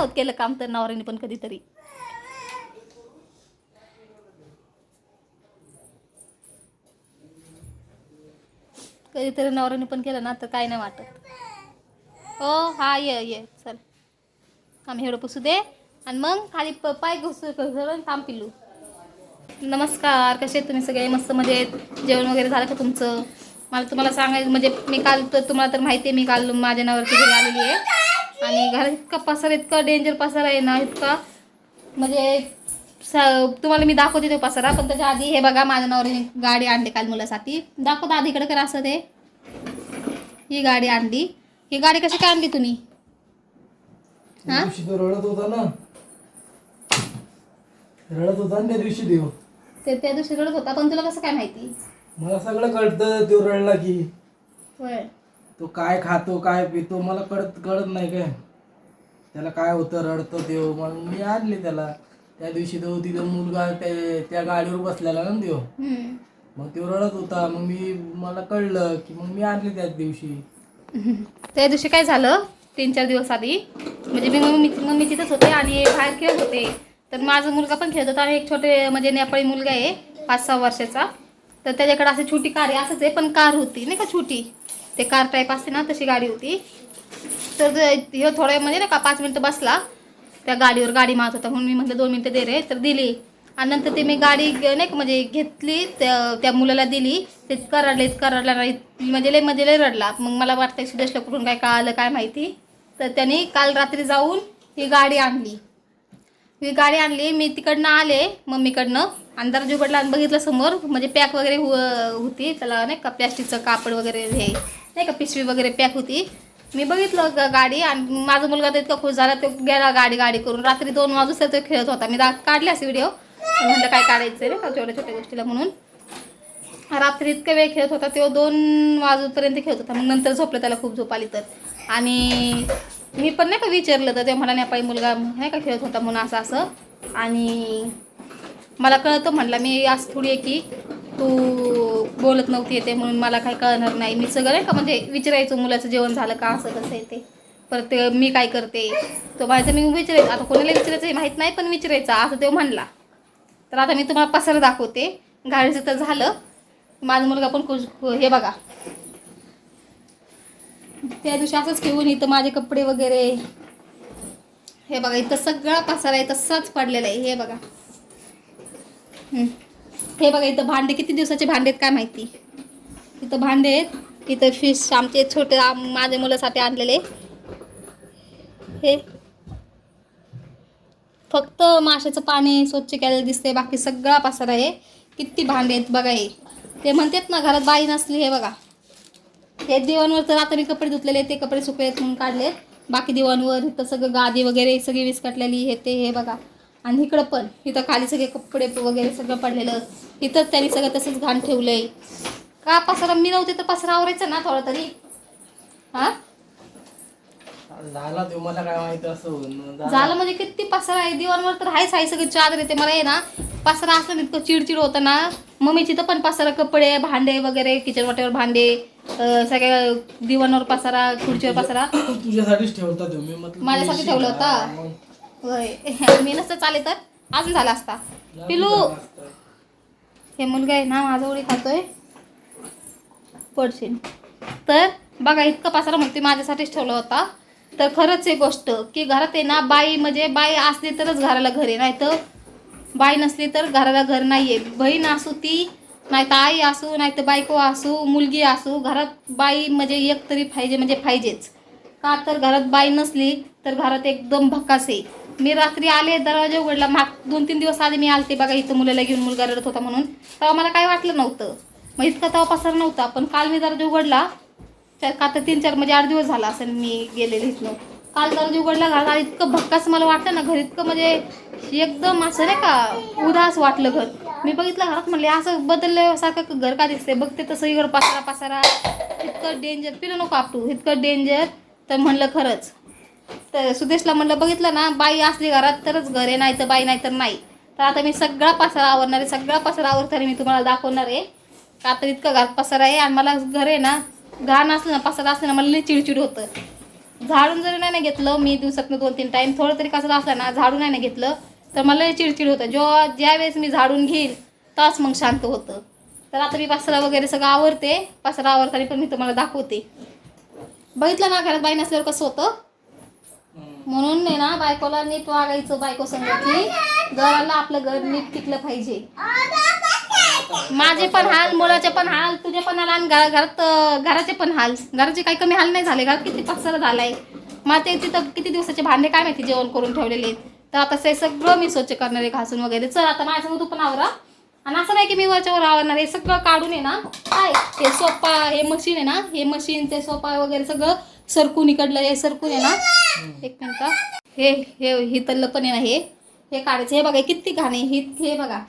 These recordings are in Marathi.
होत केलं काम तर नवऱ्याने पण कधीतरी. कधीतरी नवऱ्याने पण केलं ना तर काय नाही वाटत. हो हा ये ये चल. आम्ही एवढं पुसू दे. आणि मग खाली प पाय घुसू घुसळून थांब पिलू नमस्कार कसे आहेत तुम्ही सगळे? मस्त मजेत? जेवण वगैरे झालं का तुमचं? मला तुम्हाला सांगायचं म्हणजे मी काल तर तुम्हाला तर माहिती आहे मी काल माझ्या नावावरती घरी आलेली आहे. आणि घरात इतका पसार इतका डेंजर पसार आहे ना इतका. म्हणजे तुम्हाला मी दाखवते तो पसारा पण त्याच्या आधी हे बघा माझ्या नावाने गाडी आणली काल मुलासाठी. दाखवता आधी इकडे करा असं ते. ही गाडी आणली. ही गाडी कशी काय आणली तुम्ही? हा? रडत होता ना. रडत होता ना त्या दिवशी देव. ते त्या दिवशी रडत होता पण तुला कसं काय माहिती? मला सगळं कळतं तो रडला की. होय. तो काय खातो काय पितो मला कळत कळत नाही काय. त्याला काय होतं रडतो देव. मग मी आणले त्याला. त्या दिवशी तो तिथं मुलगा त्या गाडीवर बसलेला ना देव. मग तो रडत होता. मग मी मला कळलं की मग मी आणले त्याच दिवशी. त्या दिवशी काय झालं? तीन चार दिवस आधी. म्हणजे मी मम्मी मम्मी तिथंच होते आणि बाहेर खेळत होते. तर माझा मुलगा पण खेळत होता. आणि एक छोटे म्हणजे नेपाळी मुलगा आहे पाच सहा वर्षाचा. तर त्याच्याकडे अशी छोटी कार आहे असंच आहे पण कार होती नाही का छोटी? ते कार टाईप असते ना तशी गाडी होती. तर हे ह्यो थोड्या म्हणजे नाही का पाच मिनटं बसला. त्या गाडीवर गाडी मारत होता म्हणून मी म्हटलं दोन मिनटं दे रे. तर दिली. आणि नंतर ते मी गाडी नाही का म्हणजे घेतली त्या त्या मुलाला दिली. ते इतका रडला इतका रडला. म्हणजे लय म्हणजे लय रडला. मग मला वाटतं सुदेशला कुठून काय कळालं काय माहिती. तर त्यांनी काल रात्री जाऊन ही गाडी आणली. ही गाडी आणली. मी तिकडनं आले मम्मीकडनं. अंधार दरवाजा आणि बघितलं समोर. म्हणजे पॅक वगैरे हु- होती. त्याला नाही का प्लॅस्टिकचं कापड वगैरे हे. नाही का पिशवी वगैरे पॅक होती. मी बघितलं गाडी आणि माझा मुलगा तर इतका खुश झाला तो गेला गाडी गाडी करून. रात्री दोन वाजूस तो खेळत होता. मी दा काढले असे व्हिडिओ म्हटलं काय काढायचं आहे ना छोट्या छोट्या गोष्टीला म्हणून. रात्री इतका वेळ खेळत होता तो दोन वाजूपर्यंत खेळत होता. मग नंतर झोपलं त्याला खूप झोप आली तर. आणि मी पण नाही का विचारलं तर ते म्हणा नेपाळी मुलगा नाही का खेळत होता म्हणून असं असं. आणि मला कळतं म्हटलं मी असं थोडी आहे की तू बोलत नव्हती येते म्हणून मला काही कळणार नाही. मी सगळं नाही का म्हणजे विचारायचं मुलाचं जेवण झालं का असं कसं आहे ते परत मी काय करते? तो माझं मी विचारायचं आता कोणाला विचारायचं हे माहीत नाही पण विचारायचं. असं तो म्हणला. तर आता मी तुम्हाला पसर दाखवते. गाडीचं तर झालं. माझा मुलगा पण खुश हे बघा. त्या दिवशी असंच घेऊन इथं माझे कपडे वगैरे. हे बघा इथं सगळा पसारा आहे तसाच पडलेला आहे. हे बघा. हम्म. हे बघा इथं भांडे किती दिवसाचे भांडे आहेत काय माहिती? इथं भांडे आहेत. इथं फिश आमचे छोटे माझ्या मुलासाठी आणलेले. हे. फक्त माशाचं पाणी स्वच्छ केलेलं दिसते बाकी सगळा पसारा आहे. किती भांडे आहेत बघा हे. ते म्हणतात ना घरात बाई नसली हे बघा. हे दिवाणवर तर आता मी कपडे धुतलेले ते कपडे सुकले म्हणून काढले बाकी दिवाणवर इथं सगळं गादी वगैरे सगळी विस्कटलेली हे ते हे बघा. आणि इकडं पण इथं खाली सगळे कपडे वगैरे सगळं पडलेलं. इथंच त्यांनी सगळं तसंच घाण ठेवलंय. का पसारा? मी नव्हते तर पसारा आवरायचा ना थोडा तरी. हा? झाला मला काय माहिती असं झालं. म्हणजे किती पसारा आहे? दिवाणवर तर हायच हाय सगळं चादर येते मला आहे ना पसारा असलं ना इतकं चिडचिड होतं ना. मम्मीची तर पण पसारा कपडे भांडे वगैरे किचन वाट्यावर भांडे सगळ्या दिवाणवर पसारा खुर्चीवर पसारा. तुझ्यासाठीच ठेवता माझ्यासाठी ठेवला होता? होय. मी नसतं चाले तर? अजून झाला असता. पिलू. हे मुलगा आहे ना माझा उडी खातोय. पडशील. तर बघा इतका पासारा म्हणते माझ्यासाठीच ठेवला होता. तर खरंच आहे गोष्ट की घरात आहे ना बाई म्हणजे बाई असली तरच घराला घर आहे. नाही तर बाई नसली तर घराला घर नाही आहे बहीण असू ती नाही तर आई असू नाही तर बायको असू मुलगी असू घरात बाई म्हणजे एक तरी पाहिजे म्हणजे पाहिजेच. का तर घरात बाई नसली तर घरात एकदम भकास आहे. मी रात्री आले दरवाजा उघडला. माग दोन तीन दिवस आधी मी आलते बघा इथं मुलाला घेऊन मुलगा रडत होता म्हणून. तेव्हा मला काही वाटलं नव्हतं. मग इतका तेव्हा पसार नव्हता पण काल मी दरवाजा उघडला. त्या का तर तीन चार म्हणजे आठ दिवस झाला असेल मी गेलेले इथनं. काल दरवाजा उघडला घाला इतकं भक्कास मला वाटलं ना घर इतकं म्हणजे एकदम असं नाही का उदास वाटलं घर. मी बघितलं घरात म्हणले असं बदलल्यासारखं घर का दिसते बघते तसं इकडं पसारा पसारा इतकं डेंजर पिलं नको आपटू इतकं डेंजर तर म्हणलं खरंच तर सुदेशला म्हणलं बघितलं ना बाई असली घरात तरच घर आहे नाही तर बाई नाही तर नाही. तर आता मी सगळा पसारा आवरणार आहे सगळा पसारा आवरताना मी तुम्हाला दाखवणार आहे. का तर इतकं घरात पसारा आहे आणि मला घर आहे ना घाण असलं ना पसारा असलं ना मला लई चिडचिड होतं. झाडून जरी नाही ना घेतलं मी दिवसातनं दोन तीन टाईम थोडं तरी कसं असलं ना झाडून नाही ना घेतलं तर मला लई चिडचिड होतं. जो ज्यावेळेस मी झाडून घेईल तास मग शांत होतं. तर आता मी पसरा वगैरे सगळं आवरते. पसरा आवरताना पण मी तुम्हाला दाखवते. बघितलं ना घरात बाई नसल्यावर कसं होतं? म्हणून नाही ना बायकोला नीट वागायचं बायको संग की घराला आपलं घर नीट टिकलं पाहिजे. माझे पण हाल मुलाचे पण हाल तुझे पण हाल आणि घरात घराचे पण हाल. घराचे काही कमी हाल नाही झाले. घरात किती पसारा झालाय. मग ते तिथं किती दिवसाचे भांडे काय माहिती जेवण करून ठेवलेले तर आता ते सगळं मी स्वच्छ करणारे घासून वगैरे. चल आता माझ्या तू पण आवरा. आणि असं नाही की मी वरच्यावर आवरणार हे सगळं काढून आहे ना काय? हे सोफा हे मशीन आहे ना हे मशीन ते सोफा वगैरे सगळं सरकून इकडलं हे सरकून आहे ना. एक मिनिट. हे हे हितलं पण आहे ना हे. हे काढायचं. हे बघा किती घाणे हे हे बघा.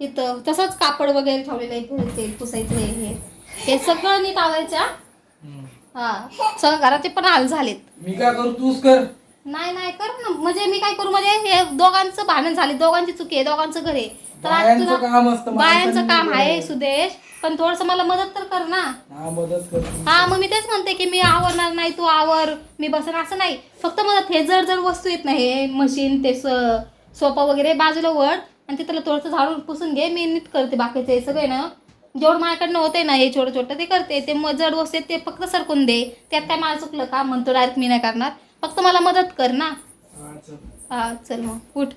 इथं तसंच कापड वगैरे ठेवलेलं आहे तेल पुसायचं हे हे. हे सगळं नीट आवरायच्या हम्म. हा. सगळं घराचे पण हाल झालेत. मी काय करू? तूच कर. नाही नाही कर ना. म्हणजे मी काय करू? म्हणजे हे दोघांचं भांडण झाले. दोघांची चुकी आहे दोघांचं घर आहे. तर आज बायांचं तुला- काम असतं बायांचं काम आहे. सुदेश पण थोडस मला मदत तर कर ना. हा मदत हा मग मी तेच म्हणते की मी आवरणार नाही तू आवर. मी बसन असं नाही. फक्त मदत हे जड जड वस्तू येत नाही हे मशीन ते स- सोफा वगैरे बाजूला वड आणि ते त्याला थोडंसं झाडून पुसून घे. मी नीट करते बाकीचे सगळे ना. जेवढं माझ्याकडनं होते ना हे छोटं छोटं ते करते. ते मग जड वस्तू आहेत ते फक्त सरकून दे. त्यात काय मला चुकलं का? म्हणतो डायरेक्ट मी नाही करणार. फक्त मला मदत कर ना. हा, चल. हा चल मग. उठ.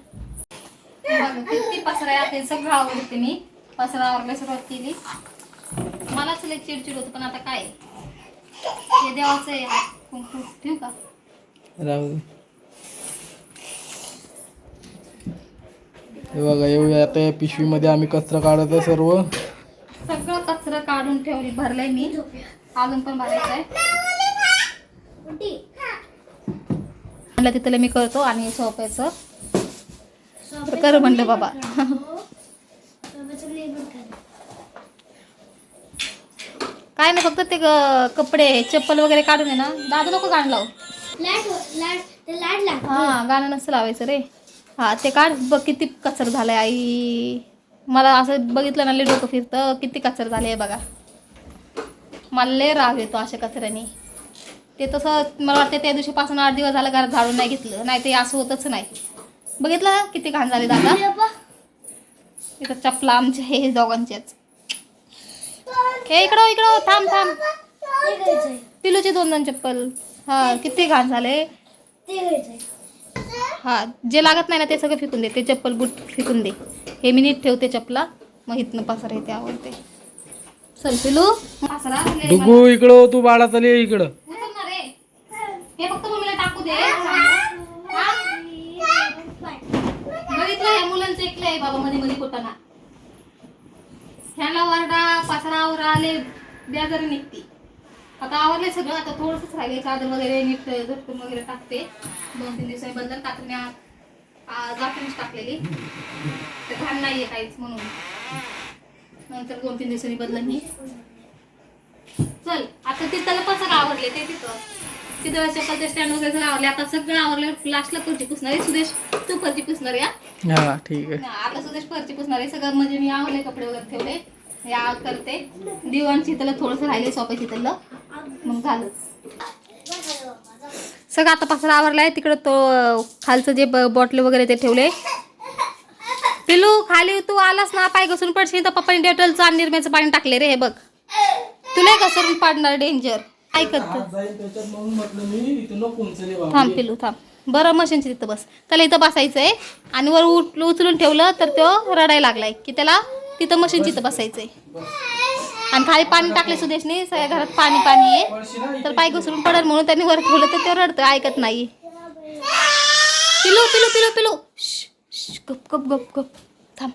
बघा, किती पसरा आहे. आता हे सगळं आवडते मी. पसरा आवरायला सुरुवात केली. मलाच लय चिडचिड होतं पण आता काय? हे देवाचं आहे हात कुंकू ठेवू का? राहू हे बघा एवढ्या आता या पिशवीमध्ये आम्ही कचरा काढत आहे सर्व. सगळं कचरा काढून ठेवली भरलंय मी. अजून पण भरायचं आहे. म्हणलं तिथलं मी करतो आणि सोप्याचं. तर कर म्हणलं बाबा. काय नाही फक्त ते कपडे चप्पल वगैरे काढून आहे ना दादा नको गाणं लावू. हा गाणं नसतं लावायचं रे. हा ते काढ बघ किती कचर झालंय आई. मला असं बघितलं ना लय डोकं फिरतं किती कचर झाले बघा. मला लय राग येतो अशा कचऱ्याने. ते तसं मला वाटतं त्या दिवशीपासून आठ दिवस झालं घरात झाडून नाही घेतलं. नाही ते असं होतच नाही. बघितलं किती घाण झाले दादा? इथं चपला आमचे हे दोघांचेच. हे इकडं इकडं थांब थांब. पिलूचे दोन दोन चप्पल. हा किती घाण झाले. हा जे लागत नाही ना ते सगळं फेकून दे. ते चप्पल बूट फेकून दे. हे मी नीट ठेवते चपला. मग इथनं पासरा येते आवडते. चल पिलू. पासरा मला- डुगू इकडं हो, तू बाळा चाल इकडं. हे फक्त मम्मीला टाकू दे हा? बघितलं या मुलांचं आहे बाबा मध्ये मध्ये कुठं ना ह्याला वरडा पासरा आवरा आले बेजारी निघते. आता आवरले सगळं आता थोडंसंच राहिले चादर वगैरे नीट झटकून वगैरे टाकते. दोन तीन दिवसांनी बदल कात्रिण्या जातीनेच टाकलेली. तर घाण नाहीये काहीच म्हणून. नंतर दोन तीन दिवसांनी बदल चल आता तिथं पसर आवरले ते तिथं. तिथं चप्पलचे स्टँड वगैरे आवरले. आता सगळं आवरलं. लास्टला फरची पुसणार. आहे सुदेश तू फरची पुसणार या हा ठीक आहे. आता सुदेश फरची पुसणार. आहे सगळं म्हणजे मी आवरले कपडे वगैरे ठेवले. या करते. दिवाण शीतलं थोडंसं राहिले सोपा शीतलं मग झालं सगळं आता पसरा आवरलाय. तिकडं तो खालचं जे बॉटल वगैरे ते ठेवले. पिलू खाली तू आलास ना पाय घसरून पडशील तर पप्पाने डेटलचं आणि निरम्याचं पाणी टाकले रे हे बघ. तुला घसरून पाडणार डेंजर काय करतो हात जाईल त्याच्यात म्हणून म्हटलं मी इथं नको उचले थांब बाबा पिलू थांब. बरं मशीनची तिथं बस. त्याला इथं बसायचंय आणि वर उठ उचलून ठेवलं तर तो रडायला लागलाय की त्याला तिथं मशीनची इथं बसायचंय. आणि खाली पाणी टाकले सुदेशने सगळ्या घरात पाणी पाणी आहे. तर पाय घसरून पडल म्हणून त्यांनी वर ठेवलं तर ते रडतं ऐकत नाही. पिलू पिलू पिलू पिलू श्श, श्श, गप गप गप गप. थांब.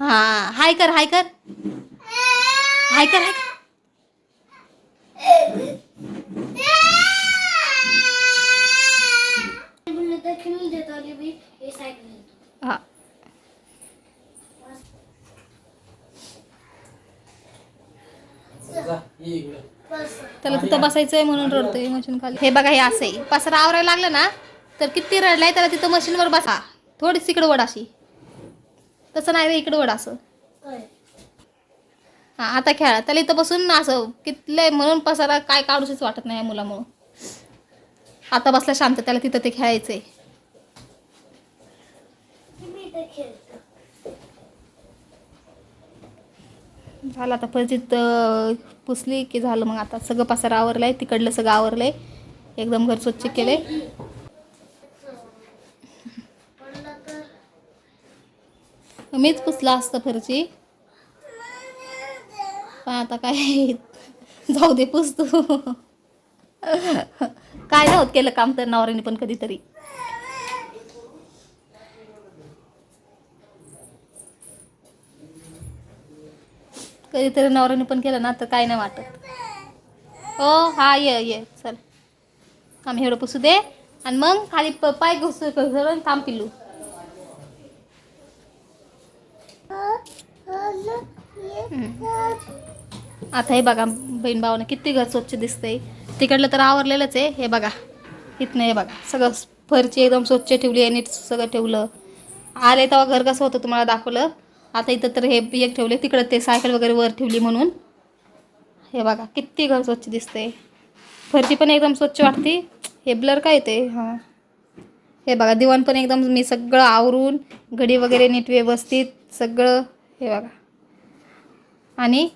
हा हाय कर हाय कर. हाय कर हाय कर. हा. त्याला तिथं बसायचंय म्हणून रडतोय मशीन खाली. हे बघा हे असं. पसरा आवरायला लागलं ना तर किती रडलाय त्याला तिथं मशीनवर बसा. थोडीच इकडं वड अशी. तसं नाही रे इकडं वड असं. हा आता खेळा. त्याला इथं बसून ना असं कितलंय म्हणून पसारा काय काढूशीच वाटत नाही या मुलामुळं. आता बसला शांत त्याला तिथं ते खेळायचंय. झालं आता अं, पुसली की झालं मग आता सगळं पसार आवरलंय तिकडलं सगळं आवरलंय. एकदम घर स्वच्छ केलंय. मीच पुसला असतं फरची. पण आता काय? जाऊ दे पुसतो. काय नव्हत केलं काम तर नवऱ्याने पण कधीतरी. कधीतरी नवऱ्याने पण केलं ना तर काय नाही वाटत. हो हा ये ये चल. आम्ही एवढं पुसू दे. आणि मग खाली प- पाय घुस घुसरून थांब Mm. आता हे बघा बहीण भावानं किती घर स्वच्छ दिसतंय. तिकडलं तर आवरलेलंच आहे हे बघा. इथनं हे बघा सगळं फरची एकदम स्वच्छ ठेवली आहे नीट सगळं ठेवलं. आले तेव्हा घर कसं होतं तुम्हाला दाखवलं. आता इथं तर हे एक ठेवले तिकडं ते सायकल वगैरे वर ठेवली म्हणून. हे बघा किती घर स्वच्छ दिसतंय. फरची पण एकदम स्वच्छ वाटते. हे ब्लर काय ते? हां. हे बघा दिवाण पण एकदम मी सगळं आवरून घडी वगैरे नीट व्यवस्थित सगळं हे बघा. आणि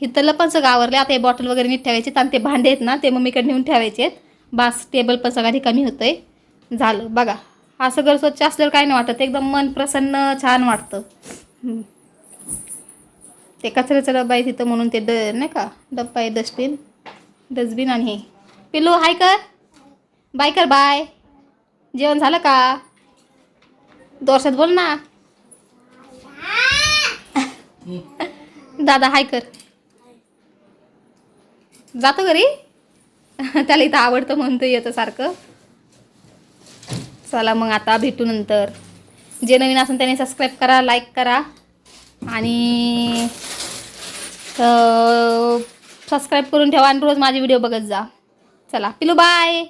हिथलं पण सगळं आवरले आता हे बॉटल वगैरे नीट ठेवायचे आणि ते भांडे आहेत ना ते मम्मीकडे नेऊन ठेवायचे आहेत बास टेबल पण सगळ्या ठिकाणी होतंय. झालं बघा. हा सगळं स्वच्छ असल्यावर काय नाही वाटत. एकदम मन प्रसन्न छान वाटतं. ते कचऱ्याचा डब्बा आहे तिथं म्हणून ते ड नाही का डब्बा आहे डस्टबिन डस्टबिन आणि हे. पिल्लू हाय कर. बाय कर बाय जेवण झालं का? दोरशात बोल ना. दादा हाय कर. जातो घरी? त्याला इथं आवडतं म्हणतो येतं सारखं. चला मग आता भेटू नंतर. जे नवीन असेल त्याने सबस्क्राईब करा लाईक करा. आणि सबस्क्राईब करून ठेवा आणि रोज माझे व्हिडिओ बघत जा. चला. पिलू बाय